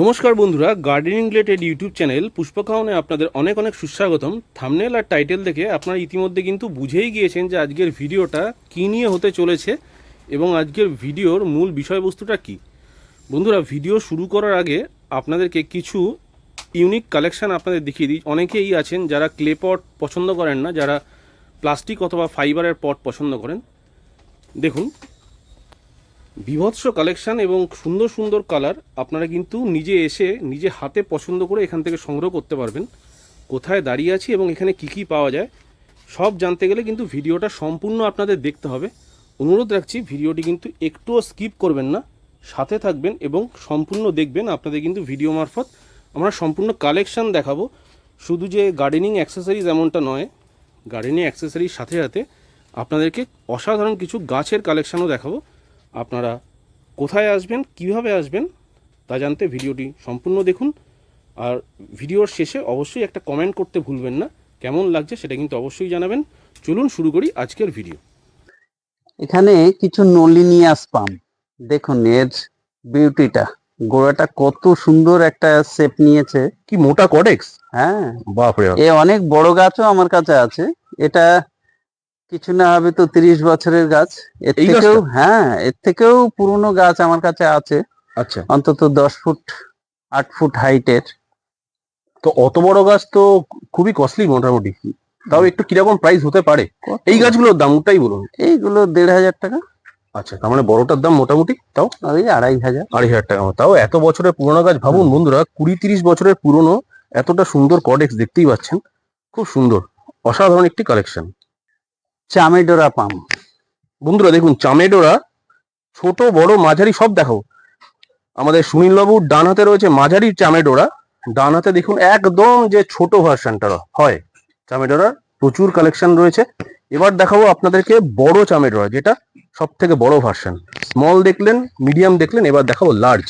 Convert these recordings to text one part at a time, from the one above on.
নমস্কার বন্ধুরা gardening related YouTube channel পুষ্পকাহনে আপনাদের অনেক অনেক সুস্বাগতম। থামনেল আর টাইটেল দেখে আপনারা ইতিমধ্যে কিন্তু বুঝেই গিয়েছেন যে আজকের ভিডিওটা কী নিয়ে হতে চলেছে এবং আজকের ভিডিওর মূল বিষয়বস্তুটা কী। বন্ধুরা, ভিডিও শুরু করার আগে আপনাদেরকে কিছু ইউনিক কালেকশান আপনাদের দেখিয়ে দিই। অনেকেই আছেন যারা ক্লে পট পছন্দ করেন না, যারা প্লাস্টিক অথবা ফাইবারের পট পছন্দ করেন। দেখুন বিভৎস কালেকশন এবং সুন্দর সুন্দর কালার আপনারা কিন্তু নিজে এসে নিজে হাতে পছন্দ করে এখান থেকে সংগ্রহ করতে পারবেন। কোথায় দাঁড়িয়ে আছি এবং এখানে কি কি পাওয়া যায়, সব জানতে গেলে কিন্তু ভিডিওটা সম্পূর্ণ আপনাদের দেখতে হবে। অনুরোধ রাখছি, ভিডিওটি কিন্তু একটুও স্কিপ করবেন না। সাথে থাকবেন এবং সম্পূর্ণ দেখবেন আপনাদের কিন্তু ভিডিও মারফত। আমরা সম্পূর্ণ কালেকশান দেখাবো। শুধু যে গার্ডেনিং অ্যাক্সেসরিজ এমনটা নয় গার্ডেনিং অ্যাক্সেসরির সাথে সাথে আপনাদেরকে অসাধারণ কিছু গাছের কালেকশনও দেখাবো। আপনারা কোথায় আসবেন কীভাবে আসবেন তা জানতে ভিডিওটি সম্পূর্ণ দেখুন। আর ভিডিওর শেষে অবশ্যই একটা কমেন্ট করতে ভুলবেন না। কেমন লাগছে সেটা কিন্তু অবশ্যই জানাবেন। চলুন শুরু করি আজকের ভিডিও। এখানে কিছু নলিনিয়াস পাম। দেখুন এর বিউটিটা গোড়াটা কত সুন্দর একটা শেপ নিয়েছে। কি মোটা কডেক্স হ্যাঁ। বাপরে এ অনেক বড় গাছও আমার কাছে আছে। এটা কিছু না হবে তো তিরিশ বছরের গাছ। এর থেকেও হ্যাঁ এর থেকেও পুরনো গাছ আমার কাছে আছে। আচ্ছা। অন্তত দশ ফুট আট ফুট হাইটের তো অত বড় গাছ তো খুবই কস্টলি মোটামুটি। তাও একটু কীরকম প্রাইস হতে পারে? এই গাছগুলোর দাম ওটাই বলুন। এইগুলো দেড় হাজার টাকা। আচ্ছা তার মানে বড়টার দাম মোটামুটি তাও? ওই আড়াই হাজার। আড়াই হাজার টাকা তাও এত বছরের পুরোনো গাছ ভাবুন বন্ধুরা কুড়ি তিরিশ বছরের পুরনো এতটা সুন্দর কডেক্স দেখতেই পাচ্ছেন। খুব সুন্দর অসাধারণ একটি কালেকশন চামেডোরা পাম। বন্ধুরা দেখুন চামেডোরা ছোট বড় মাঝারি সব দেখো আমাদের সুনীল বাবুর ডান হাতে রয়েছে মাঝারি চামেডোরা। ডান হাতে দেখুন একদম যে ছোট ভার্সনটা হয়। চামেডোরার প্রচুর কালেকশন রয়েছে। এবার দেখাবো আপনাদেরকে বড় চামেডোরা যেটা সব থেকে বড় ভার্সান স্মল দেখলেন মিডিয়াম দেখলেন এবার দেখাবো লার্জ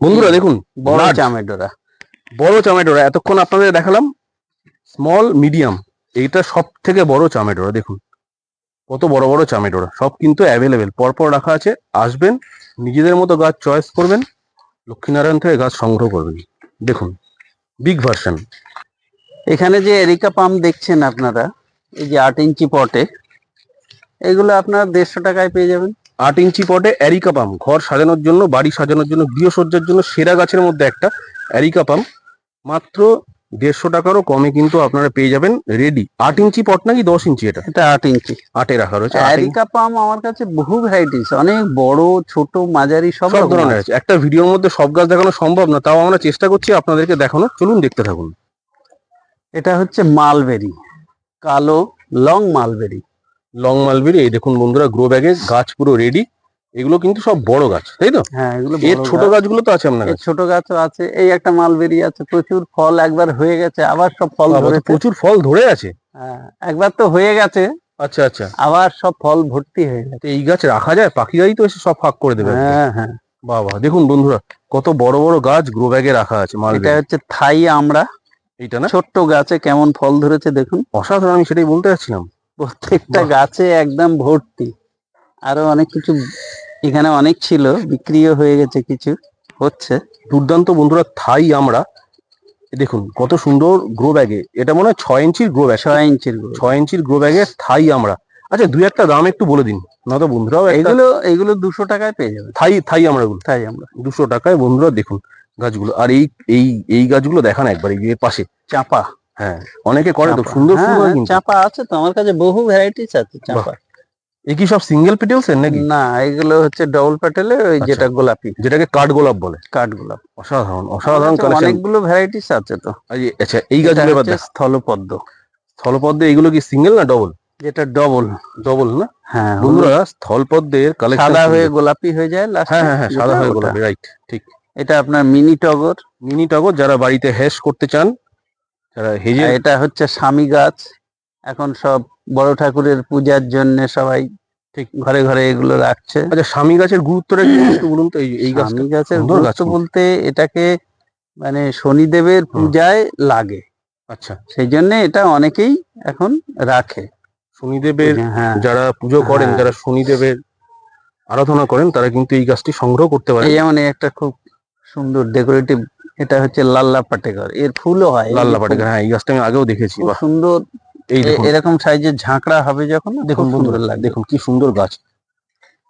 বন্ধুরা দেখুন বড় চামেডোরা। বড় চামেডোরা এতক্ষণ আপনাদের দেখালাম স্মল মিডিয়াম এইটা সব থেকে বড় চামেডোরা, দেখুন। কত বড় বড় চামেডোরা, সব কিন্তু অ্যাভেলেবেল পরপর রাখা আছে, আসবেন, নিজেদের মতো গাছ চয়েস করবেন, লক্ষ্মীনারায়ণ থেকে গাছ সংগ্রহ করবেন। দেখুন বিগ ভার্সন এখানে যে এরিকা পাম দেখছেন আপনারা, এই যে আট ইঞ্চি পটে, এগুলো আপনার দেড়শো টাকায় পেয়ে যাবেন। আট ইঞ্চি পটে অ্যারিকা পাম, ঘর সাজানোর জন্য, বাড়ি সাজানোর জন্য, গৃহসজ্জার জন্য সেরা গাছের মধ্যে একটা অ্যারিকা পাম। মাত্র দেড়শো টাকারও কমে কিন্তু আপনারা পেয়ে যাবেন রেডি আট ইঞ্চি পট নাকি দশ ইঞ্চি এটা? এটা আট ইঞ্চি। আটে রাখা রয়েছে এরিকা পাম আমার কাছে বহু ভ্যারাইটিস অনেক বড় ছোট মাঝারি সব ধরনের। আছে। একটা ভিডিওর মধ্যে সব গাছ দেখানো সম্ভব না তাও আমরা চেষ্টা করছি আপনাদেরকে দেখানো চলুন দেখতে থাকুন। এটা হচ্ছে মালবেরি কালো লং মালবেরি লং মালবেরি এই দেখুন বন্ধুরা গ্রো ব্যাগে গাছ পুরো রেডি এগুলো কিন্তু সব বড় গাছ তাই তো? হ্যাঁ এগুলো এর ছোট গাছগুলো তো আছে আপনার ছোট গাছও আছে এই একটা মালবেরি আছে প্রচুর ফল একবার হয়ে গেছে আবার সব ফল প্রচুর ফল ধরে আছে? হ্যাঁ, একবার তো হয়ে গেছে আচ্ছা আচ্ছা। আবার সব ফল ভর্তি হয়ে গেছে। এই গাছ রাখা যায়? পাখিরাই তো এসে সব ফাঁক করে দেবে হ্যাঁ হ্যাঁ। বাবা দেখুন বন্ধুরা কত বড় বড় গাছ গ্রো ব্যাগে রাখা আছে এটা হচ্ছে থাই আমরা। এইটা না? ছোট্ট গাছে কেমন ফল ধরেছে দেখুন। অসাধারণ আমি সেটাই বলতে চাচ্ছিলাম প্রত্যেকটা গাছে একদম ভর্তি। আরও অনেক কিছু এখানে অনেক ছিল বিক্রিও হয়ে গেছে কিছু হচ্ছে। দুর্দান্ত বন্ধুরা থাই আমরা। দেখুন কত সুন্দর গ্রো ব্যাগে এটা মনে হয় ছয় ইঞ্চির গ্রো ব্যাগ ছয় ইঞ্চির ছয় ইঞ্চির গ্রো ব্যাগে থাই আমরা। আচ্ছা দুই একটা দাম একটু বলে দিন। না তো বন্ধুরাও এগুলো এগুলো দুশো টাকায় পেয়ে যাবে থাই থাই আমরা তাই আমরা। দুশো টাকায় বন্ধুরা দেখুন গাছগুলো। আর এই এই এই গাছগুলো দেখান একবার এই এর পাশে। চাপা। হ্যাঁ অনেকে করে তো সুন্দর হ্যাঁ, সুন্দর কিন্তু। চাপা আছে তো। আমার কাছে বহু ভ্যারাইটিস আছে চাপা এ কি সব সিঙ্গেল পেটেলস এর নাকি? না এগুলো হচ্ছে ডবল প্যাটেলের ওই আচ্ছা। যেটা গোলাপি। যেটাকে কাঠ গোলাপ বলে। কাঠ গোলাপ। অসাধারণ অসাধারণ কালেকশন অনেকগুলো ভ্যারাইটিস আছে তো। আচ্ছা এই গাছগুলো এবার স্থলপদ্ম। স্থলপদ্মে এগুলো কি সিঙ্গেল না ডবল যেটা ডবল ডবল না? হ্যাঁ বন্ধুরা স্থলপদ্মের কালেকশন সাদা হয়ে গোলাপি হয়ে যায় লাস্টে হ্যাঁ হ্যাঁ হ্যাঁ সাদা হয়ে গোলাপি রাইট ঠিক। এটা আপনার মিনি টগর। মিনি টগর যারা বাড়িতে হ্যাশ করতে চান যারা হেজে এটা হচ্ছে স্বামী গাছ। এখন সব বড় ঠাকুরের পূজার জন্য সবাই ঠিক। ঘরে ঘরে এগুলো রাখছে। আচ্ছা স্বামী গাছের গুরুত্বটা কি একটু বলুন তো এই স্বামী গাছের গুরুত্ব বলতে এটাকে মানে শনিদেবের পূজায় লাগে। আচ্ছা। সেই জন্য এটা অনেকেই এখন রাখে। শনিদেবের হ্যাঁ। যারা পুজো করেন হ্যাঁ। যারা শনিদেবের আরাধনা করেন তারা কিন্তু এই গাছটি সংগ্রহ করতে পারে যেমন একটা খুব সুন্দর ডেকোরেটিভ এটা হচ্ছে লাল্লা পাটেকর এর ফুলও হয়। লাল্লা পাটেকার হ্যাঁ এই গাছটা আমি আগেও দেখেছি সুন্দর এরকম সাইজের ঝাঁকড়া হবে যখন দেখুন বন্ধুরা দেখুন কি সুন্দর গাছ।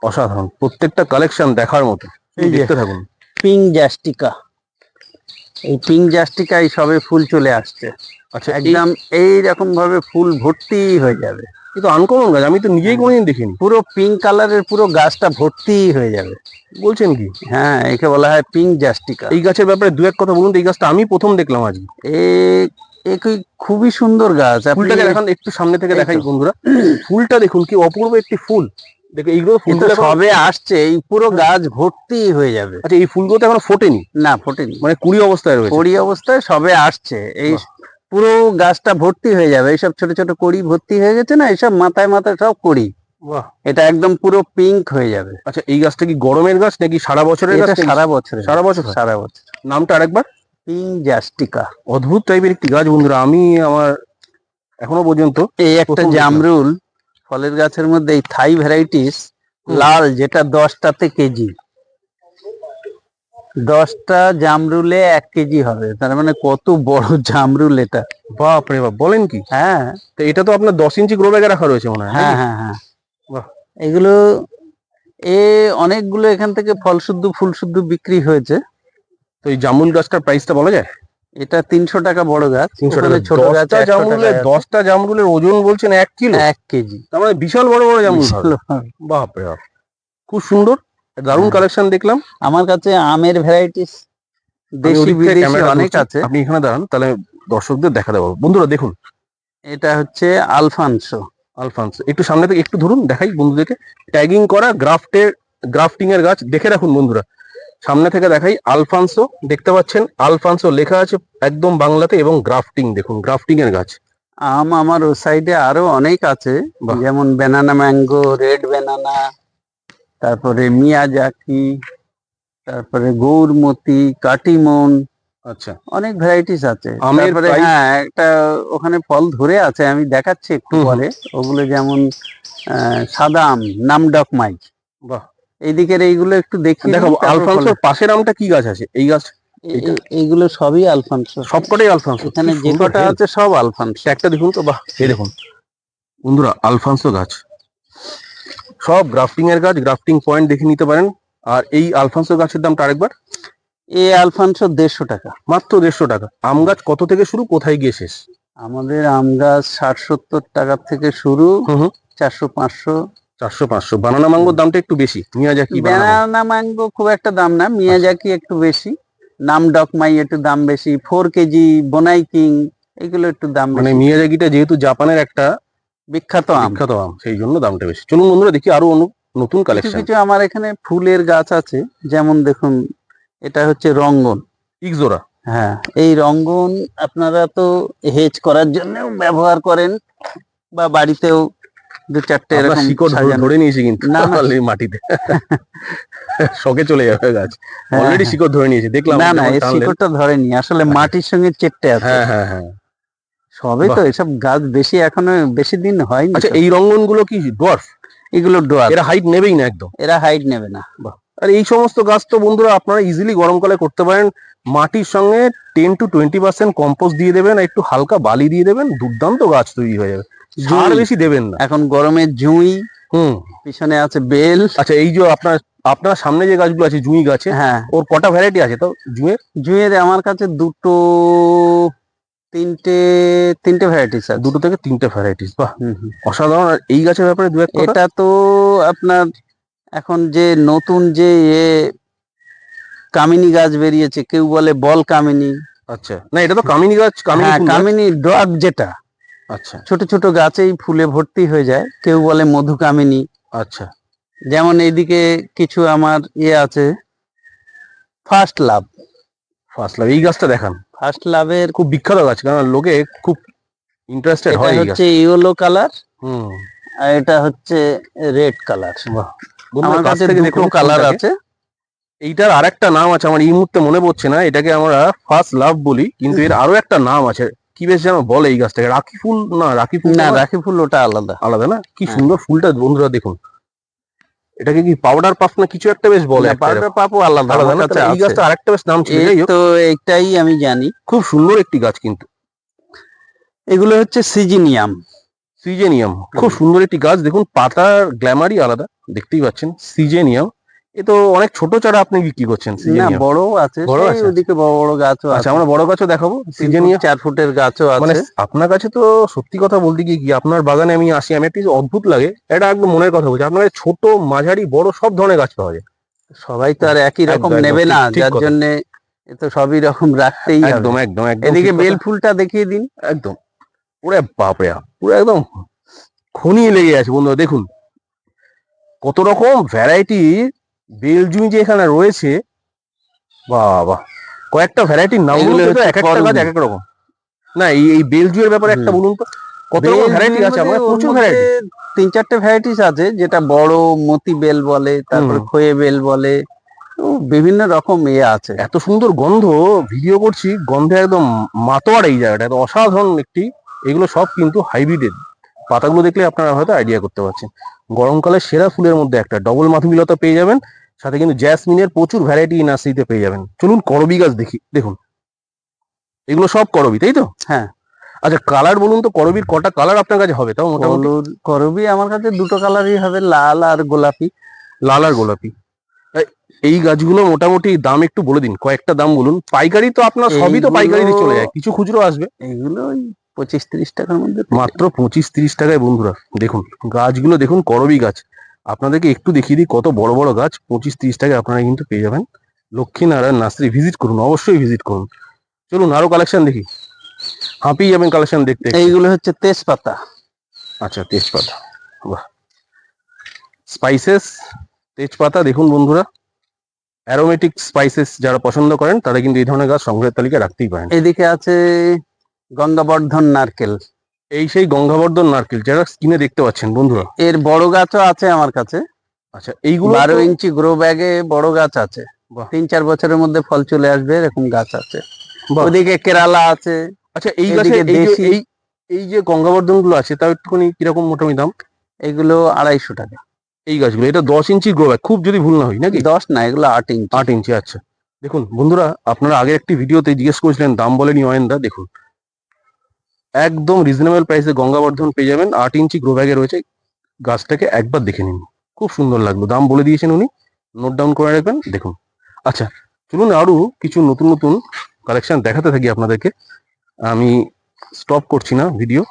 অসাধারণ। প্রত্যেকটা কালেকশন দেখার মতো। দেখতে থাকুন। পিঙ্ক জাস্টিকা এই পিঙ্ক জাস্টিকা এই সবে ফুল চলে আসছে। আচ্ছা একদম এই রকম ভাবে ফুল ভর্তি হয়ে যাবে। কিন্তু আনকমন গাছ আমি তো নিজেই কোনোদিন দেখিনি। পুরো পিঙ্ক কালারের পুরো গাছটা ভর্তি হয়ে যাবে। বলছেন কি? হ্যাঁ একে বলা হয় পিঙ্ক জাস্টিকা এই গাছের ব্যাপারে দু এক কথা বলুন তো এই গাছটা আমি প্রথম দেখলাম আজকে। এ এ কি- খুবই সুন্দর গাছ। ফুলটাকে দেখান একটু সামনে থেকে। দেখাই বন্ধুরা। ফুলটা দেখুন কি অপূর্ব একটি ফুল। দেখো এইগুলো ফুলগুলো সবে আসছে এই পুরো গাছ ভর্তি হয়ে যাবে। আচ্ছা এই ফুলগুলো তো এখনও ফোটেনি? না ফোটেনি। মানে কুড়ি অবস্থায় রয়েছে? কড়ি অবস্থায় সবে আসছে। এই পুরো গাছটা ভর্তি হয়ে যাবে। এইসব ছোট ছোট কড়ি ভর্তি হয়ে গেছে না এইসব মাথায় মাথায় সব কড়ি। বাহ। এটা একদম পুরো পিঙ্ক হয়ে যাবে। আচ্ছা এই গাছটা কি গরমের গাছ নাকি সারা বছরের গাছ সারা বছর সারা বছর হয়? সারা বছর। নামটা আরেকবার? পিঙ্ক জাস্টিকা অদ্ভুত টাইপের একটি গাছ বন্ধুরা আমি আমার এখনও পর্যন্ত এই একটা জামরুল ফলের গাছের মধ্যে এই থাই ভ্যারাইটিস লাল যেটা দশটাতে কেজি। দশটা জামরুলে এক কেজি হবে তার মানে কত বড় জামরুল এটা। বাপ রে বাপ বলেন কি? হ্যাঁ। তো এটা তো আপনার দশ ইঞ্চি গ্রো ব্যাগে রাখা রয়েছে মনে হয় হ্যাঁ? হ্যাঁ হ্যাঁ। বাহ। এগুলো এ অনেকগুলো এখান থেকে ফল শুদ্ধ ফুল শুদ্ধ বিক্রি হয়েছে। তো এই জামুল গাছটার প্রাইসটা বলা যায়? এটা তিনশো টাকা বড় গাছ। তিনশো টাকা। ছোট গাছ দশটা 100 জামরুলের দশটা জামরুলের ওজন বলছেন এক কিলো? এক কেজি। তার মানে বিশাল বড় বড় জামরুল হবে। বাপ। খুব সুন্দর। দারুণ হ্যাঁ। কালেকশন দেখলাম। আমার কাছে আমের ভ্যারাইটিস দেশি বিদেশি অনেক আছে। আপনি এখানে দাঁড়ান তাহলে দর্শকদের দেখা দেবো বন্ধুরা দেখুন। এটা হচ্ছে আলফানসো। আলফান্স। একটু সামনে থেকে একটু ধরুন দেখাই বন্ধুদেরকে। ট্যাগিং করা গ্রাফটের গ্রাফটিং এর গাছ দেখে রাখুন বন্ধুরা। সামনে থেকে দেখাই আলফানসো দেখতে পাচ্ছেন? আলফানসো লেখা আছে একদম বাংলাতে এবং গ্রাফটিং দেখুন গ্রাফটিং এর গাছ। আম আমার ও সাইডে আরও অনেক আছে যেমন ব্যানানা ম্যাঙ্গো রেড ব্যানানা তারপরে মিয়াজাকি তারপরে গৌরমতি কাটিমন আচ্ছা। অনেক ভ্যারাইটিস আছে। তারপরে হ্যাঁ একটা ওখানে ফল ধরে আছে আমি দেখাচ্ছি একটু। পরে। ওগুলো যেমন সাদা আম নামডক মাই বাহ। এইদিকের এইগুলো একটু দেখি দেখো আলফান্সোর পাশের আমটা কি গাছ আছে? এই গাছ? এইগুলো সবই আলফানসো। সবকটাই আলফান্সো। এখানে যে কটা আছে সব আলফানসো। একটা দেখুন তো বাহ এই দেখুন। বন্ধুরা আলফান্সো গাছ। সব গ্রাফটিং এর গাছ গ্রাফটিং পয়েন্ট দেখে নিতে পারেন। আর এই আলফান্সো গাছের দামটা আরেকবার এই আলফানসো দেড়শো টাকা। মাত্র দেড়শো টাকা। আম গাছ কত থেকে শুরু কোথায় গিয়ে শেষ? আমাদের আম গাছ ষাট সত্তর টাকা থেকে শুরু চারশো পাঁচশো চারশো পাঁচশো। বানানা ম্যাঙ্গোর দামটা একটু বেশি। মিয়াজাকি বানানা ম্যাঙ্গো খুব একটা দাম না মিয়াজাকি একটু বেশি। নাম ডকমাই একটু দাম বেশি ফোর কেজি বোনাই কিং এগুলো একটু দাম মানে মিয়াজাকিটা যেহেতু জাপানের একটা বিখ্যাত আম। বিখ্যাত আম সেই জন্য দামটা বেশি। চলুন বন্ধুরা দেখি আরও অন্য নতুন কালেকশন কিছু আমার এখানে ফুলের গাছ আছে যেমন দেখুন এটা হচ্ছে রঙ্গন। ইকজোরা হ্যাঁ এই রঙ্গন আপনারা তো হেজ করার জন্য ব্যবহার করেন বা বাড়িতেও দু চারটে এরকম শিকড় ধরে- নিয়েছি কিন্তু না। মাটিতে। শখে চলে যাবে গাছ। হ্যাঁ, অলরেডি হ্যাঁ। শিকড় ধরে নিয়েছে দেখলাম না না যখন শিকড়টা ধরেনি। আসলে মাটির সঙ্গে চেটে আছে। হ্যাঁ হ্যাঁ হ্যাঁ। তো এসব গাছ বেশি এখনও বেশি দিন হয়নি আচ্ছা এই রঙ্গনগুলো কি ডোয়ার্ফ এগুলো ডোয়ার এরা হাইট নেবেই না একদম। এরা হাইট নেবে না। আর এই সমস্ত গাছ তো বন্ধুরা আপনারা ইজিলি গরমকালে করতে পারেন। মাটির সঙ্গে ten to twenty percent compost দিয়ে দেবেন আর একটু হালকা বালি দিয়ে দেবেন। দুর্দান্ত গাছ তৈরি হয়ে যাবে। জুঁই। বেশি দেবেন না। এখন গরমে জুঁই হুম। পিছনে আছে বেল। আচ্ছা এই যে আপনার আপনার সামনে যে গাছগুলো আছে জুঁই গাছে হ্যাঁ। ওর কটা ভ্যারাইটি আছে? তো জুঁয়ের জুঁয়ের আমার কাছে দুটো তিনটে তিনটে ভ্যারাইটিস আছে। দুটো থেকে তিনটে ভ্যারাইটিস বাহ। অসাধারণ। আর এই গাছের ব্যাপারে দু এক এটা তো আপনার এখন যে নতুন যে এ কামিনী গাছ বেরিয়েছে কেউ বলে বল কামিনী। আচ্ছা। না এটা তো কামিনী গাছ কামিনী হ্যাঁ। কামিনী ডগ যেটা। আচ্ছা। ছোট ছোট গাছেই ফুলে ভর্তি হয়ে যায়। কেউ বলে মধু কামিনী আচ্ছা। যেমন এইদিকে কিছু আমার ইয়ে আছে ফার্স্ট লাভ ফার্স্ট লাভ এই গাছটা দেখান। ফার্স্ট লাভের খুব বিখ্যাত গাছ কারণ লোকে খুব ইন্টারেস্টেড হয় গাছ হচ্ছে ইয়েলো কালার। হুম। আর এটা হচ্ছে রেড কালার। আমার কাছে দুটো কালার আছে। এইটার আরেকটা নাম আছে আমার এই মুহূর্তে মনে পড়ছে না এটাকে আমরা ফার্স্ট লাভ বলি কিন্তু এর আরও একটা নাম আছে। কি বেশ যেন বলে এই গাছটাকে? রাখি ফুল? না রাখি ফুল না রাখি ফুল ওটা আলাদা। আলাদা না? কি হ্যাঁ। সুন্দর ফুলটা বন্ধুরা দেখুন। এটাকে কি পাউডার পাফ না কিছু একটা বেশ বলে পাউডার পাপও আলাদা আলাদা এই গাছটা আরেকটা বেশ নাম ছিল তো এইটাই আমি জানি। খুব সুন্দর একটি গাছ কিন্তু। এগুলো হচ্ছে সিজিনিয়াম। সিজেনিয়াম। খুব সুন্দর একটি গাছ। দেখুন পাতার গ্ল্যামারই আলাদা। দেখতেই পাচ্ছেন সিজেনিয়াম। এ তো অনেক ছোট চারা আপনি বিক্রি করছেন না বড়ও আছে বড় আছে? ওদিকে বড় বড় গাছও আচ্ছা আছে। আমরা বড় গাছও দেখাবো ফুট, চার ফুটের গাছও মানে আপনার কাছে তো সত্যি কথা বলতে গিয়ে কি আপনার বাগানে আমি আসি আমি একটি অদ্ভুত লাগে এটা একদম মনের কথা বলছি। আপনার ছোট মাঝারি বড় সব ধরনের গাছ পাওয়া যায়। সবাই তো আর একই রকম নেবে না যার। জন্য এ তো সবই রকম রাখতেই একদম একদম একদম এদিকে বেল ফুলটা দেখিয়ে দিন। একদম। পুরো বাপরে পুরো একদম খনিয়ে লেগে আছে বন্ধুরা দেখুন। কত রকম ভ্যারাইটি বেলজুই যে এখানে রয়েছে বাবা কয়েকটা ভ্যারাইটির নাম তো, এক একটা গাছ এক এক রকম। না এই বেলজুয়ের ব্যাপারে একটা বলুন তো কত রকম ভ্যারাইটি আছে? আমার প্রচুর ভ্যারাইটি তিন চারটে ভ্যারাইটিস আছে যেটা বড় মতি বেল বলে তারপর। খয়ে বেল বলে বিভিন্ন রকম ইয়ে আছে। এত সুন্দর গন্ধ ভিডিও করছি গন্ধে একদম মাতোয়ার এই জায়গাটা এত অসাধারণ একটি এগুলো সব কিন্তু হাইব্রিডের পাতাগুলো দেখলে আপনারা হয়তো আইডিয়া করতে পারছেন। গরমকালে সেরা ফুলের মধ্যে একটা ডবল মাধুমিলতা পেয়ে যাবেন। সাথে কিন্তু জ্যাসমিনের প্রচুর ভ্যারাইটি নার্সারিতে পেয়ে যাবেন। চলুন করবি গাছ দেখি দেখুন। এগুলো সব করবি তাই তো? হ্যাঁ। আচ্ছা কালার বলুন তো করবির কটা কালার আপনার কাছে হবে? তাও মোটামুটি করবি আমার কাছে দুটো কালারই হবে লাল আর গোলাপি। লাল আর গোলাপি। এই- গাছগুলো মোটামুটি দাম একটু বলে দিন কয়েকটা দাম বলুন। পাইকারি তো আপনার সবই তো পাইকারিতে এইগুলো- চলে যায় কিছু খুচরো আসবে। এগুলো ওই পঁচিশ তিরিশ টাকার মধ্যে মাত্র পঁচিশ তিরিশ টাকায় বন্ধুরা দেখুন গাছগুলো দেখুন করবি গাছ। আপনাদেরকে একটু দেখিয়ে দিই কত বড় বড় গাছ পঁচিশ তিরিশ টাকায় আপনারা কিন্তু পেয়ে যাবেন। লক্ষ্মীনারায়ণ নার্সারি ভিজিট করুন অবশ্যই ভিজিট করুন। চলুন আরও কালেকশন দেখি। হাঁপিয়ে যাবেন কালেকশন দেখতে। এইগুলো হচ্ছে তেজপাতা। আচ্ছা তেজপাতা। বাহ। স্পাইসেস তেজপাতা দেখুন বন্ধুরা। অ্যারোমেটিক স্পাইসেস যারা পছন্দ করেন তারা কিন্তু এই ধরনের গাছ সংগ্রহের তালিকায় রাখতেই পারেন। এদিকে আছে গঙ্গাবর্ধন নারকেল। এই সেই গঙ্গাবর্ধন নারকেল যারা স্কিনে দেখতে পাচ্ছেন বন্ধুরা। এর বড় গাছও আছে আমার কাছে। আচ্ছা এইগুলো বারো ইঞ্চি গ্রো ব্যাগে বড় গাছ আছে। তিন চার বছরের মধ্যে ফল চলে আসবে এরকম গাছ আছে। ওদিকে কেরালা আছে আচ্ছা এই গাছে এই যে এই এই যে গঙ্গাবর্ধনগুলো আছে তাও একটুখানি কীরকম মোটামুটি দাম? এগুলো আড়াইশো টাকা। এই গাছগুলো এটা দশ ইঞ্চি গ্রো ব্যাগ খুব যদি ভুল না হয় নাকি? দশ না এগুলো আট ইঞ্চি। আট ইঞ্চি আচ্ছা। দেখুন বন্ধুরা আপনারা আগের একটি ভিডিওতে জিজ্ঞেস করেছিলেন দাম বলেনি অয়েনদা দেখুন। একদম রিজনেবল প্রাইসে গঙ্গাবর্ধন পেয়ে যাবেন। আট ইঞ্চি গ্রো ব্যাগে রয়েছে। গাছটাকে একবার দেখে নিন। খুব সুন্দর লাগল। দাম বলে দিয়েছেন উনি। নোট ডাউন করে রাখবেন। দেখুন। আচ্ছা চলুন আরও কিছু নতুন নতুন কালেকশন দেখাতে থাকি আপনাদেরকে। আমি স্টপ করছি না ভিডিও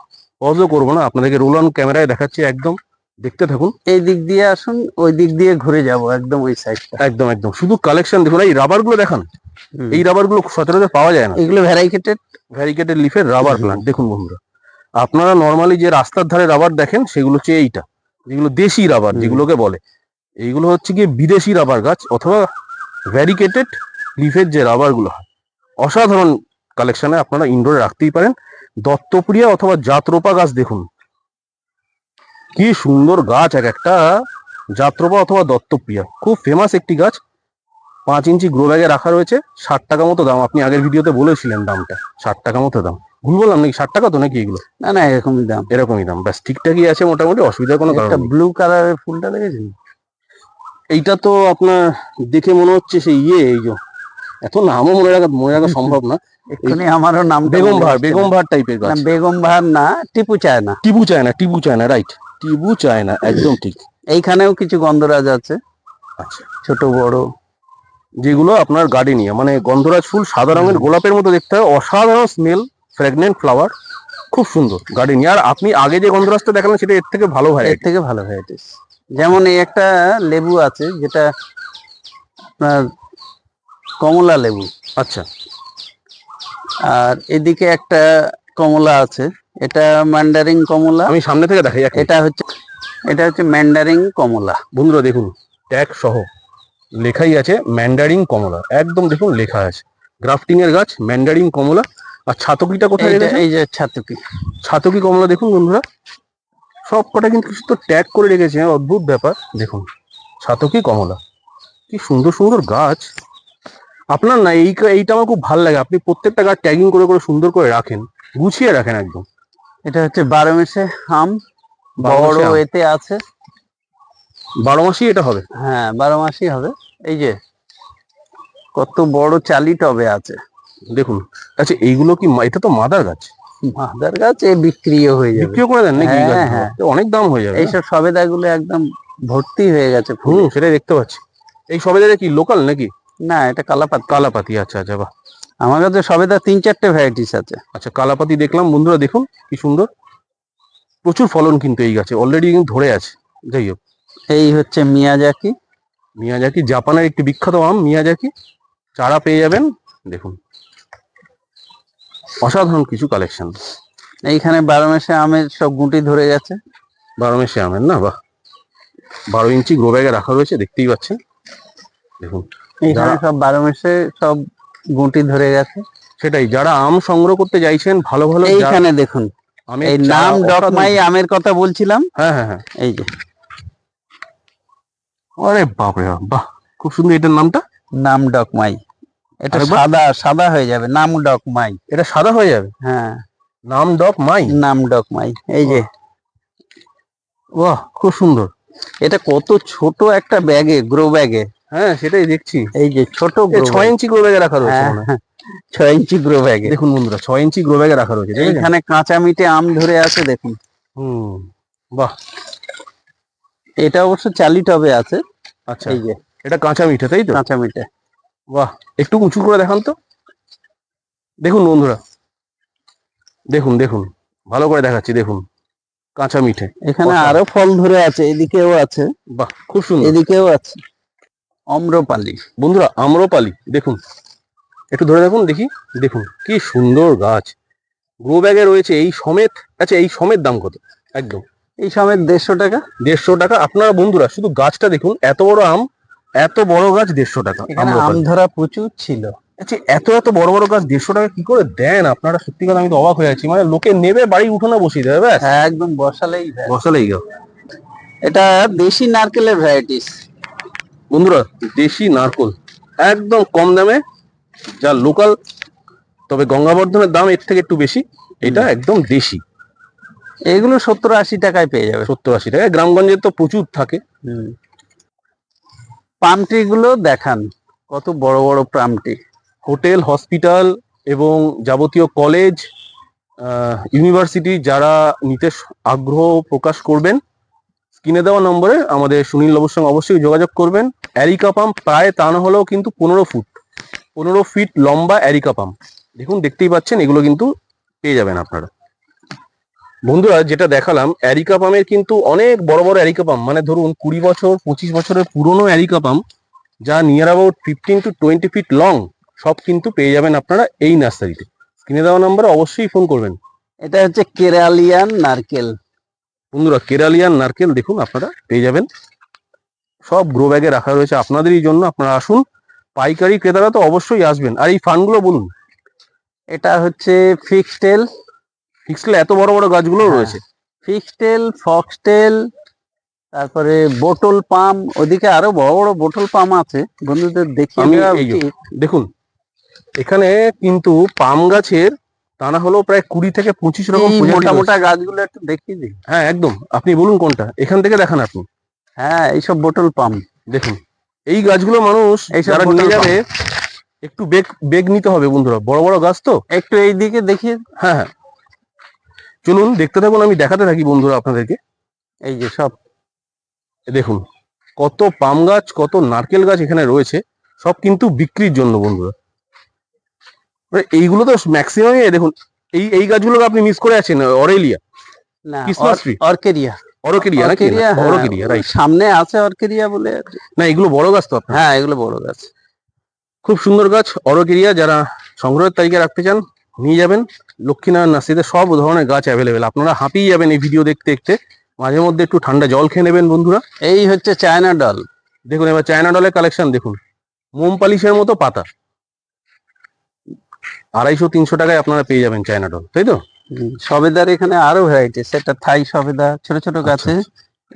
পজও করব না। আপনাদেরকে রোল অন ক্যামেরায় দেখাচ্ছি একদম। দেখতে থাকুন। এই দিক দিয়ে আসুন ওই দিক দিয়ে ঘুরে যাব একদম ওই সাইডটা একদম একদম। শুধু কালেকশন দেখুন। এই রাবারগুলো দেখান। এই রাবারগুলো সচরাচর পাওয়া যায় না। এগুলো ভ্যারাইকেটেড ভ্যারিকেটেড লিফের রাবার প্লান্ট দেখুন বন্ধুরা আপনারা নর্মালি যে রাস্তার ধারে রাবার দেখেন সেগুলো হচ্ছে এইটা। যেগুলো দেশি রাবার যেগুলোকে বলে। এইগুলো হচ্ছে গিয়ে বিদেশি রাবার গাছ অথবা ভ্যারিকেটেড লিফের যে রাবারগুলো হয়। অসাধারণ কালেকশনে আপনারা ইনডোরে রাখতেই পারেন। দত্তপ্রিয়া অথবা জাতরোপা গাছ দেখুন। কি সুন্দর গাছ এক একটা জাতরোপা অথবা দত্তপ্রিয়া। খুব ফেমাস একটি গাছ। পাঁচ ইঞ্চি গ্রো ব্যাগে রাখা রয়েছে ষাট টাকা মতো দাম। আপনি আগের ভিডিওতে বলেছিলেন দামটা ষাট টাকা মতো দাম। ভুল বললাম নাকি? ষাট টাকা তো নাকি এগুলো? না না এরকমই দাম। এরকমই দাম। ব্যাস ঠিকঠাকই আছে মোটামুটি অসুবিধার কোনো কারণ একটা ব্লু কালারের ফুলটা দেখেছেন? এইটা তো আপনার দেখে মনে হচ্ছে সেই ইয়ে এই যে এত নামও মনে রাখা মনে রাখা সম্ভব না। এক্ষুনি আমারও নাম বেগম ভার বেগম ভার টাইপের গাছ। বেগম ভার না টিপু চায় না টিবু চায় না টিবু চায় না রাইট টিবু চায় না একদম ঠিক। এইখানেও কিছু গন্ধরাজ আছে। আচ্ছা। ছোট বড়। যেগুলো আপনার গার্ডেনিয়া মানে গন্ধরাজ ফুল সাদা রঙের গোলাপের মতো দেখতে হয়। অসাধারণ স্মেল ফ্র্যাগনেন্ট ফ্লাওয়ার খুব সুন্দর গার্ডেনিয়া। আর আপনি আগে যে গন্ধরাজটা দেখালেন সেটা এর থেকে ভালো হয় এর থেকে ভালো ভ্যারাইটিস যেমন এই একটা লেবু আছে যেটা আপনার কমলা লেবু। আচ্ছা। আর এদিকে একটা কমলা আছে এটা ম্যান্ডারিং কমলা। আমি সামনে থেকে দেখাই এটা হচ্ছে এটা হচ্ছে ম্যান্ডারিং কমলা। বন্ধুরা দেখুন ট্যাগ সহ। লেখাই আছে ম্যান্ডারিং কমলা। একদম দেখুন লেখা আছে। গ্রাফটিং এর গাছ ম্যান্ডারিং কমলা। আর ছাতকিটা কোথায় রেখেছে এই যে ছাতুকি। ছাতকি কমলা দেখুন বন্ধুরা। সব কটা কিন্তু কিছু তো ট্যাগ করে রেখেছে অদ্ভুত ব্যাপার। দেখুন ছাতকি কমলা। কি সুন্দর সুন্দর গাছ। আপনার না এই এইটা আমার খুব ভালো লাগে। আপনি প্রত্যেকটা গাছ ট্যাগিং করে করে সুন্দর করে রাখেন। গুছিয়ে রাখেন একদম। এটা হচ্ছে বারো মেসে আম বড় এতে আছে। বারো মাসই এটা হবে? হ্যাঁ বারো মাসই হবে। এই যে কত বড় চালি টবে আছে। দেখুন আচ্ছা এইগুলো কি এটা তো মাদার গাছ। মাদার গাছ এ বিক্রিও হয়ে যাবে। বিক্রিও করে দেন নাকি হ্যাঁ, হ্যাঁ। অনেক দাম হয়ে যাবে? এইসব সবেদা গুলো একদম ভর্তি হয়ে গেছে হুম সেটাই দেখতে পাচ্ছি। এই সবেদারে কি লোকাল নাকি? না এটা কালাপাতি। কালাপাতি আচ্ছা আচ্ছা বাহ। আমার কাছে সবেদা তিন চারটে ভ্যারাইটিস আছে। আচ্ছা কালাপাতি দেখলাম বন্ধুরা দেখুন কি সুন্দর। প্রচুর ফলন কিন্তু এই গাছে অলরেডি কিন্তু ধরে আছে। যাই হোক। এই হচ্ছে মিয়াজাকি। মিয়াজাকি জাপানের একটি বিখ্যাত আম মিয়াজাকি। চারা পেয়ে যাবেন দেখুন। অসাধারণ কিছু কালেকশন এইখানে বারো মাসে আমের সব গুটি ধরে গেছে। বারো মেশে আমের না? বাহ! বারো ইঞ্চি গ্রো ব্যাগে রাখা রয়েছে দেখতেই পাচ্ছেন। দেখুন এইখানে সব বারো মাসে সব গুটি ধরে গেছে। সেটাই যারা আম সংগ্রহ করতে চাইছেন ভালো ভালো এইখানে দেখুন। আমি এই নাম। ডকমাই আমের কথা বলছিলাম। হ্যাঁ হ্যাঁ হ্যাঁ। এই যে। আরে বাপরে বাহ খুব সুন্দর। এটার নামটা? নাম ডকমাই এটা সাদা সাদা হয়ে যাবে নাম ডকমাই এটা সাদা হয়ে যাবে? হ্যাঁ। নাম ডক মাই? নাম ডকমাই এই যে। বাহ খুব সুন্দর। এটা কত ছোট একটা ব্যাগে গ্রো ব্যাগে। হ্যাঁ সেটাই দেখছি। এই যে ছোট ছয় ইঞ্চি গ্রো ব্যাগে রাখা রয়েছে হ্যাঁ, ছয় ইঞ্চি গ্রো ব্যাগে। দেখুন বন্ধুরা ছয় ইঞ্চি গ্রো ব্যাগে রাখা রয়েছে? এইখানে কাঁচা মিটে আম ধরে আছে দেখুন। হুম বাহ। এটা অবশ্য চালি টবে আছে। আচ্ছা। এই যে। এটা কাঁচা মিঠে তাই তো? কাঁচা মিটে বাহ একটু উঁচু করে দেখান তো। দেখুন বন্ধুরা। দেখুন দেখুন। ভালো করে দেখাচ্ছি দেখুন। কাঁচা মিঠে। এখানে। আরও ফল ধরে আছে এদিকেও আছে। বাহ খুব সুন্দর। এদিকেও আছে। অম্রপালি। বন্ধুরা আম্রপালি দেখুন। একটু ধরে দেখুন দেখি। দেখুন কি সুন্দর গাছ। গ্রো ব্যাগে রয়েছে এই সমেত আচ্ছা এই সমেত দাম কত? একদম। এই সময় দেড়শো টাকা? দেড়শো টাকা। আপনারা বন্ধুরা শুধু গাছটা দেখুন এত বড় আম এত বড় গাছ দেড়শো টাকা। আম ধরা প্রচুর ছিল। আচ্ছা এত এত বড় বড় গাছ দেড়শো টাকা কি করে দেন? আপনারা সত্যি কথা আমি তো অবাক হয়ে আছি। মানে লোকে নেবে বাড়ি উঠোনে বসিয়ে দেবে ব্যাস। হ্যাঁ একদম বসালেই বসালেই গেল এটা দেশি নারকেলের ভ্যারাইটিস বন্ধুরা দেশি নারকোল। একদম কম দামে যা লোকাল তবে গঙ্গাবর্ধনের দাম এর থেকে একটু বেশি। এটা একদম দেশি। এগুলো সত্তর আশি টাকায় পেয়ে যাবে। সত্তর আশি টাকা গ্রামগঞ্জে তো প্রচুর থাকে। পাম ট্রি গুলো দেখান কত বড় বড় পাম ট্রি। হোটেল হসপিটাল এবং যাবতীয় কলেজ ইউনিভার্সিটি যারা নিতে আগ্রহ প্রকাশ করবেন স্ক্রিনে দেওয়া নম্বরে আমাদের সুনীল বাবুর সঙ্গে অবশ্যই যোগাযোগ করবেন। অ্যারিকা পাম্প প্রায় তা না হলেও কিন্তু পনেরো ফুট। পনেরো ফিট লম্বা অ্যারিকা পাম্প দেখুন দেখতেই পাচ্ছেন এগুলো কিন্তু পেয়ে যাবেন আপনারা। বন্ধুরা যেটা দেখালাম অ্যারিকা পাম্পের কিন্তু অনেক বড় বড় অ্যারিকা পাম্প মানে ধরুন কুড়ি বছর পঁচিশ বছরের পুরনো অ্যারিকা পাম্প যা near about fifteen to twenty feet long সব কিন্তু পেয়ে যাবেন আপনারা এই নার্সারিতে। স্ক্রিনে দেওয়া নাম্বারে অবশ্যই ফোন করবেন। এটা হচ্ছে কেরালিয়ান নারকেল। বন্ধুরা কেরালিয়ান নারকেল দেখুন আপনারা পেয়ে যাবেন। সব গ্রো ব্যাগে রাখা রয়েছে আপনাদেরই জন্য আপনারা আসুন। পাইকারি ক্রেতারা তো অবশ্যই আসবেন। আর এই ফান্ডগুলো বলুন। এটা হচ্ছে ফিক্সটেল ফিক্সলে এত বড় বড় গাছগুলো হ্যাঁ। রয়েছে। ফিক্সটেল ফক্সটেল তারপরে বোটল পাম ওদিকে আরও বড় বড় বোটল পাম আছে। বন্ধুদের উচিত। দেখুন এখানে কিন্তু পাম গাছের তা না হলেও প্রায় কুড়ি থেকে পঁচিশ রকম মোটা মোটা গাছগুলো একটু দেখিয়ে দিই হ্যাঁ একদম। আপনি বলুন কোনটা? এখান থেকে দেখান আপনি। হ্যাঁ এইসব বোটল পাম দেখুন এই গাছগুলো মানুষ যারা নিয়ে যাবে একটু বেগ বেগ নিতে হবে বন্ধুরা। বড় বড় গাছ তো? একটু এইদিকে দেখিয়ে হ্যাঁ হ্যাঁ। চলুন দেখতে থাকুন আমি দেখাতে থাকি বন্ধুরা আপনাদেরকে। এই যে সব দেখুন কত পাম গাছ কত নারকেল গাছ এখানে রয়েছে সব কিন্তু বিক্রির জন্য বন্ধুরা। মানে এইগুলো তো ম্যাক্সিমামই দেখুন এই এই গাছগুলোকে আপনি মিস করে আছেন অরেলিয়া? অর্কেরিয়া। অরকেরিয়া নাকি? হ্যাঁ, অরকেরিয়া রাইট সামনে আছে অর্কেরিয়া বলে। না এগুলো বড় গাছ তো আপনার। হ্যাঁ এগুলো বড় গাছ। খুব সুন্দর গাছ অরকেরিয়া যারা সংগ্রহের তালিকা রাখতে চান নিয়ে যাবেন। লক্ষ্মীনারায়ণ নার্সারিতে সব ধরনের গাছ অ্যাভেলেবেল আপনারা হাঁপিয়ে যাবেন এই ভিডিও দেখতে দেখতে। মাঝে মধ্যে একটু ঠান্ডা জল খেয়ে নেবেন বন্ধুরা। এই হচ্ছে চায়না ডল। দেখুন এবার চায়না ডলের কালেকশন দেখুন। মোম পালিশের মতো পাতা। আড়াইশো তিনশো টাকায় আপনারা পেয়ে যাবেন চায়না ডল। তাই তো? সবেদার এখানে আরও ভ্যারাইটি সেটা থাই সবেদা ছোট ছোট গাছে।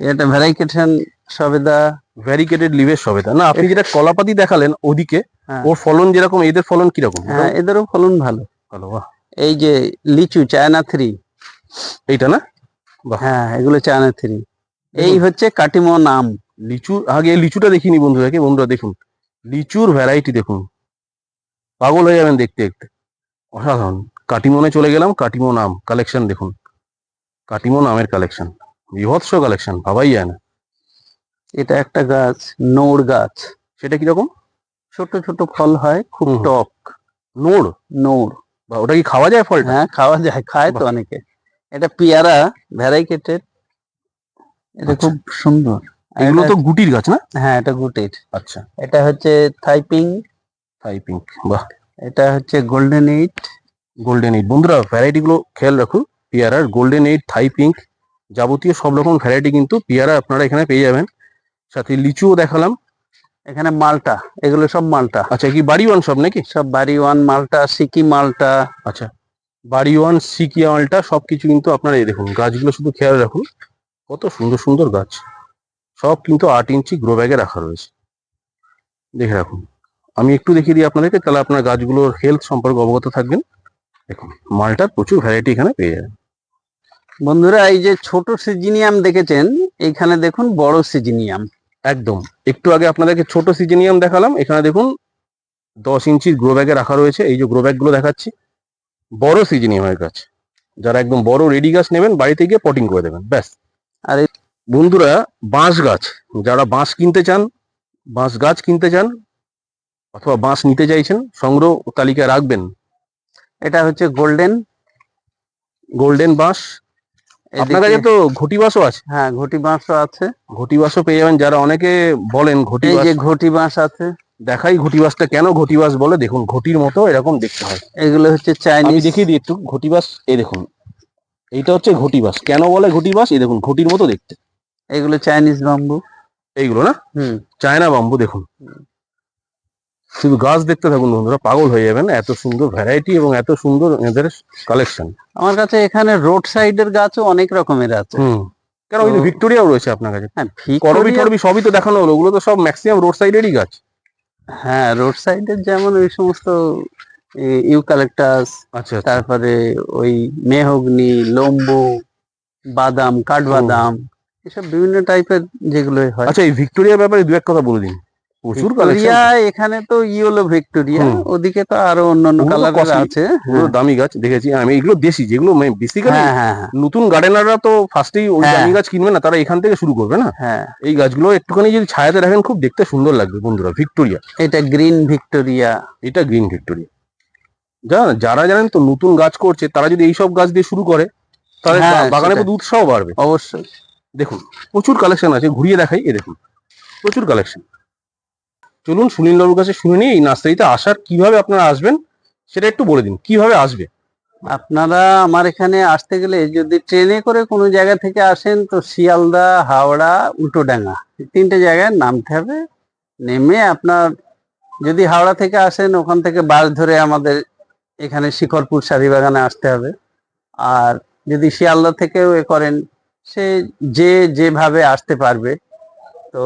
এটা ভ্যারাইকেশন সবেদা। ভ্যারিকেটেড লিভের সবেদা। না আপনি যেটা কলাপাতি দেখালেন ওদিকে হ্যাঁ। ওর ফলন যেরকম এদের ফলন কীরকম? হ্যাঁ এদেরও ফলন ভালো। ভালো বাহ এই যে লিচু চায়না থ্রি। এইটা না? হ্যাঁ এগুলো চায়না থ্রি। এই হচ্ছে কাটিমন আম লিচু আগে লিচুটা দেখিনি বন্ধুরাকে বন্ধুরা দেখুন। লিচুর ভ্যারাইটি দেখুন। পাগল হয়ে যাবেন দেখতে দেখতে অসাধারণ। কাটিমনে চলে গেলাম কাটিমন আম কালেকশন দেখুন। কাটিমন আমের কালেকশন বিভৎস কালেকশন ভাবাই যায় না। এটা একটা গাছ নোড় গাছ। সেটা কীরকম? ছোট ছোট ফল হয় খুব। টক। নোড় নোড় বা ওটা কি খাওয়া যায় ফলটা? হ্যাঁ খাওয়া যায় খায় তো অনেকে। এটা পেয়ারা ভ্যারাইকেটেড। এটা আচ্ছা। খুব সুন্দর। এগুলো তো গুটির গাছ না? হ্যাঁ এটা গুটের আচ্ছা। এটা হচ্ছে থাইপিং থাই পিঙ্ক বাহ। এটা হচ্ছে গোল্ডেন এইট। Golden eight. বন্ধুরা ভ্যারাইটি গুলো খেয়াল রাখুন পেয়ারার গোল্ডেন এইট থাই পিঙ্ক। যাবতীয় সব রকম ভ্যারাইটি কিন্তু পেয়ারা আপনারা এখানে পেয়ে যাবেন। সাথে লিচুও দেখালাম। এখানে মালটা এগুলো সব মালটা। আচ্ছা কি বাড়ি ওয়ান সব নাকি? সব বাড়ি ওয়ান মালটা সিকি মালটা। আচ্ছা বাড়ি ওয়ান সিকিয়ালটা সবকিছু কিন্তু আপনারা এই দেখুন গাছগুলো শুধু খেয়াল রাখুন কত সুন্দর সুন্দর গাছ। সব কিন্তু আট ইঞ্চি গ্রো ব্যাগে রাখা রয়েছে। দেখে রাখুন। আমি একটু দেখিয়ে দিই আপনাদেরকে তাহলে আপনার গাছগুলোর হেলথ সম্পর্কে অবগত থাকবেন। দেখুন মালটার প্রচুর ভ্যারাইটি এখানে পেয়ে যাবেন। বন্ধুরা এই যে ছোট সিজিনিয়াম দেখেছেন এইখানে দেখুন বড় সিজিনিয়াম। একদম। একটু আগে আপনাদেরকে ছোট সিজেনিয়াম দেখালাম। এখানে দেখুন, দশ ইঞ্চির গ্রো ব্যাগে রাখা রয়েছে। এই যে গ্রো ব্যাগগুলো দেখাচ্ছি, বড় সিজেনিয়ামের গাছ। যারা একদম বড় রেডি গাছ নেবেন, বাড়িতে গিয়ে পটিং করে দেবেন, ব্যাস। আর এই- বন্ধুরা, বাঁশ গাছ। যারা বাঁশ কিনতে চান, বাঁশ গাছ কিনতে চান, অথবা বাঁশ নিতে চাইছেন, সংগ্রহ তালিকায় রাখবেন। এটা হচ্ছে গোল্ডেন গোল্ডেন বাঁশ। আপনার কাছে তো ঘটি বাঁশও আছে। হ্যাঁ ঘটি বাঁশ আছে। ঘটি বাঁশও পেয়ে যাবেন। যারা অনেকে বলেন ঘটি এই যে ঘটি বাঁশ আছে। দেখাই ঘটি বাঁশটা কেন ঘটি বাঁশ বলে। দেখুন ঘটির মতো এরকম দেখতে হয়। এগুলো হচ্ছে চাইনিজ দেখিয়ে দিই একটু। ঘটি বাস এই দেখুন। এইটা হচ্ছে ঘটি বাস কেন বলে ঘটি বাস এই দেখুন ঘটির মতো দেখতে। এগুলো চাইনিজ বাম্বু এইগুলো না? হুম। চায়না বাম্বু দেখুন। শুধু গাছ দেখতে থাকুন বন্ধুরা পাগল হয়ে যাবেন এত সুন্দর ভ্যারাইটি এবং এত সুন্দর এদের কালেকশন আমার কাছে এখানে রোড সাইডের গাছও অনেক রকমের আছে। কেন ওই ভিক্টোরিয়াও রয়েছে আপনার কাছে? হ্যাঁ করবি টরবি সবই তো দেখানো হলো। ওগুলো তো সব ম্যাক্সিমাম রোড সাইডেরই গাছ। হ্যাঁ রোড সাইডের যেমন ওই সমস্ত ইউক্যালেক্টাস আচ্ছা আচ্ছা। তারপরে ওই মেহগনি লম্বু বাদাম কাঠবাদাম এসব বিভিন্ন টাইপের যেগুলো হয়। আচ্ছা এই ভিক্টোরিয়ার ব্যাপারে দু এক কথা বলে দিন। প্রচুর ভিক্টোরিয়া এখানে তো ইয়েলো ভিক্টোরিয়া ওদিকে তো আরও অন্যান্য costly। আছে ওগুলো দামি গাছ দেখেছি। আমি এগুলো দেশি যেগুলো বেসিক্যালি হ্যাঁ হ্যাঁ হ্যাঁ। নতুন গার্ডেনাররা তো ফার্স্টেই ওই হ্যাঁ। দামি গাছ কিনবে না তারা এখান থেকে শুরু করবে না? হ্যাঁ। এই গাছগুলো একটুখানি যদি ছায়াতে রাখেন খুব দেখতে সুন্দর লাগবে বন্ধুরা ভিক্টোরিয়া। এটা গ্রিন ভিক্টোরিয়া। এটা গ্রিন ভিক্টোরিয়া। জানেন যারা জানেন তো নতুন গাছ করছে তারা যদি এইসব গাছ দিয়ে শুরু করে তাহলে হ্যাঁ, বাগানে। প্রতি উৎসাহ বাড়বে। অবশ্যই। দেখুন প্রচুর কালেকশন আছে ঘুরিয়ে দেখাই এ দেখুন প্রচুর কালেকশন চলুন সুনীল বাবুর কাছে শুনে নিই এই নার্সারিতে আসার কীভাবে আপনারা আসবেন, সেটা একটু বলে দিন, কীভাবে আসবে? আপনারা আমার এখানে আসতে গেলে যদি ট্রেনে করে কোনো জায়গা থেকে আসেন, তো শিয়ালদা, হাওড়া, উল্টোডাঙ্গা তিনটে জায়গায় নামতে হবে। নেমে আপনার যদি হাওড়া থেকে আসেন, ওখান থেকে বাস ধরে আমাদের এখানে শিখরপুর শাড়িবাগানে আসতে হবে। আর যদি শিয়ালদা থেকেও এ করেন, সে যে যেভাবে আসতে পারবে, তো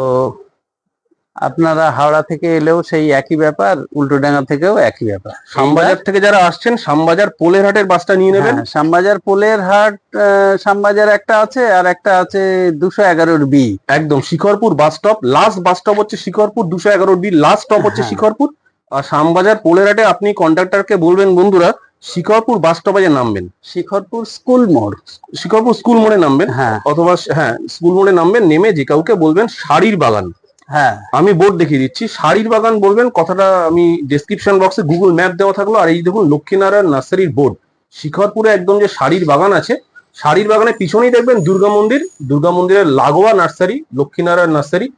আপনারা হাওড়া থেকে এলেও সেই একই ব্যাপার উল্টোডাঙ্গা থেকেও একই ব্যাপার। শ্যামবাজার থেকে যারা আসছেন শ্যামবাজার পোলের হাটের বাসটা নিয়ে নেবেন। হ্যাঁ, শ্যামবাজার পোলের হাট আহ, শ্যামবাজার একটা আছে আর একটা আছে দুশো এগারোর বি। একদম Shikharpur bus stop last bus stop হচ্ছে শিখরপুর দুশো এগারো বি লাস্ট স্টপ হচ্ছে হ্যাঁ। শিখরপুর। আর শ্যামবাজার পোলেরহাটে আপনি কন্ট্রাক্টরকে বলবেন বন্ধুরা শিখরপুর বাস স্টপে যে নামবেন। শিখরপুর স্কুল মোড়। শিখরপুর স্কুল মোড়ে নামবেন হ্যাঁ। অথবা হ্যাঁ স্কুল মোড়ে নামবেন নেমে যে কাউকে বলবেন শাড়ির বাগান। হ্যাঁ। আমি বোর্ড দেখিয়ে দিচ্ছি। শাড়ির বাগান বলবেন, কথাটা আমি ডেসক্রিপশন বক্সে গুগল ম্যাপ দেওয়া থাকল। আর এই দেখুন, লক্ষ্মীনারায়ণ নার্সারির বোর্ড শিখরপুরে একদম যে শাড়ির বাগান আছে, শাড়ির বাগানের পিছনেই দেখবেন দুর্গা মন্দির। দুর্গা মন্দিরের লাগোয়া নার্সারি, লক্ষ্মীনারায়ণ নার্সারি।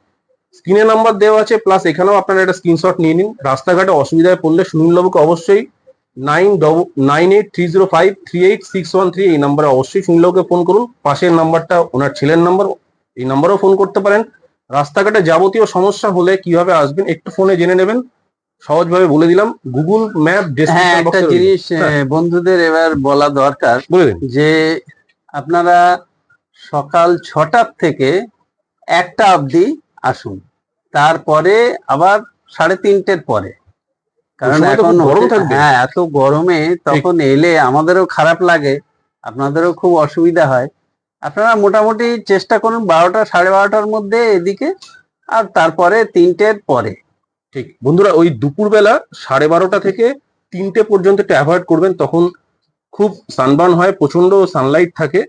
স্ক্রিনে নাম্বার দেওয়া আছে প্লাস এখানেও আপনারা একটা স্ক্রিনশট নিয়ে নিন। রাস্তাঘাটে অসুবিধায় পড়লে সুনীলবাবুকে অবশ্যই nine double nine eight three zero five three eight six one three এই নাম্বারে অবশ্যই সুনীলবাবুকে ফোন করুন। পাশের নাম্বারটা ওনার ছেলের নাম্বার এই নাম্বারেও ফোন করতে পারেন। রাস্তাঘাটে যাবতীয় সমস্যা হলে কীভাবে আসবেন একটু ফোনে জেনে নেবেন। সহজভাবে বলে দিলাম গুগল ম্যাপ হ্যাঁ একটা জিনিস হ্যাঁ। বন্ধুদের এবার বলা দরকার যে আপনারা সকাল ছটার থেকে একটা অবধি আসুন। তারপরে আবার সাড়ে তিনটের পরে। কারণ এখন গরম থাকবে। হ্যাঁ এত গরমে তখন এলে আমাদেরও খারাপ লাগে আপনাদেরও খুব অসুবিধা হয়। আপনারা মোটামুটি চেষ্টা করুন বারোটা, সাড়ে বারোটার মধ্যে এদিকে, আর তারপরে তিনটের পরে। ঠিক। বন্ধুরা, ওই দুপুরবেলা সাড়ে বারোটা থেকে তিনটে পর্যন্ত একটু অ্যাভয়েড করবেন, তখন খুব সানবার্ন হয় প্রচণ্ড সানলাইট থাকে,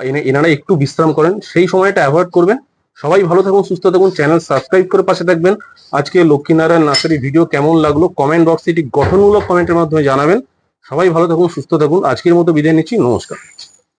এনে- এনারা একটু বিশ্রাম করেন, সেই সময়টা অ্যাভয়েড করবেন। সবাই ভালো থাকুন, সুস্থ থাকুন, চ্যানেল সাবস্ক্রাইব করে পাশে থাকবেন। আজকে লক্ষ্মীনারায়ণ নার্সারি ভিডিও কেমন লাগল, কমেন্ট বক্সে এটি গঠনমূলক কমেন্টের মাধ্যমে জানাবেন। সবাই ভালো থাকুন, সুস্থ থাকুন। আজকের মতো বিদায় নিচ্ছি, নমস্কার।